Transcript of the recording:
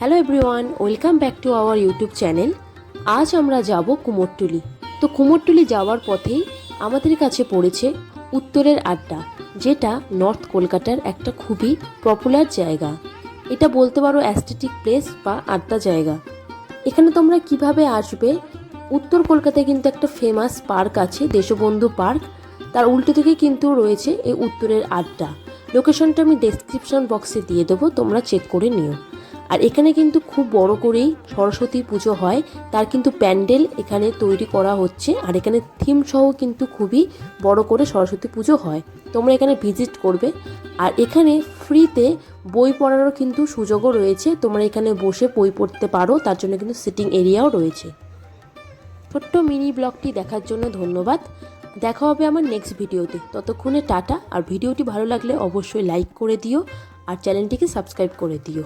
Hello everyone welcome back to our YouTube channel আজ আমরা যাব কুমোরটুলি। তো কুমোরটুলি যাওয়ার পথেই আমাদের কাছে পড়েছে উত্তরের আড্ডা, যেটা নর্থ কলকাতার একটা খুবই পপুলার জায়গা। এটা বলতে পারো অ্যাস্থেটিক প্লেস বা আড্ডা জায়গা। এখানে তোমরা কীভাবে আসবে? উত্তর কলকাতায় কিন্তু একটা ফেমাস পার্ক আছে, দেশবন্ধু পার্ক তার উল্টো দিকে কিন্তু রয়েছে এই উত্তরের আড্ডা। লোকেশনটা আমি ডেসক্রিপশন বক্সে দিয়ে দেবো, তোমরা চেক করে নিও। আর এখানে কিন্তু খুব বড় করেই সরস্বতী পুজো হয়। তার কিন্তু প্যান্ডেল এখানে তৈরি করা হচ্ছে আর এখানে থিম সহ কিন্তু খুবই বড় করে সরস্বতী পুজো হয়। তোমরা এখানে ভিজিট করবে। আর এখানে ফ্রিতে বই পড়ারও কিন্তু সুযোগও রয়েছে। তোমরা এখানে বসে বই পড়তে পারো। তার জন্য কিন্তু সিটিং এরিয়াও রয়েছে। ছোট্ট মিনি ব্লগটি দেখার জন্য ধন্যবাদ। দেখা হবে আমার নেক্সট ভিডিওতে ততক্ষণে টাটা। আর ভিডিওটি ভালো লাগলে অবশ্যই লাইক করে দিও। আর চ্যানেলটিকে সাবস্ক্রাইব করে দিও।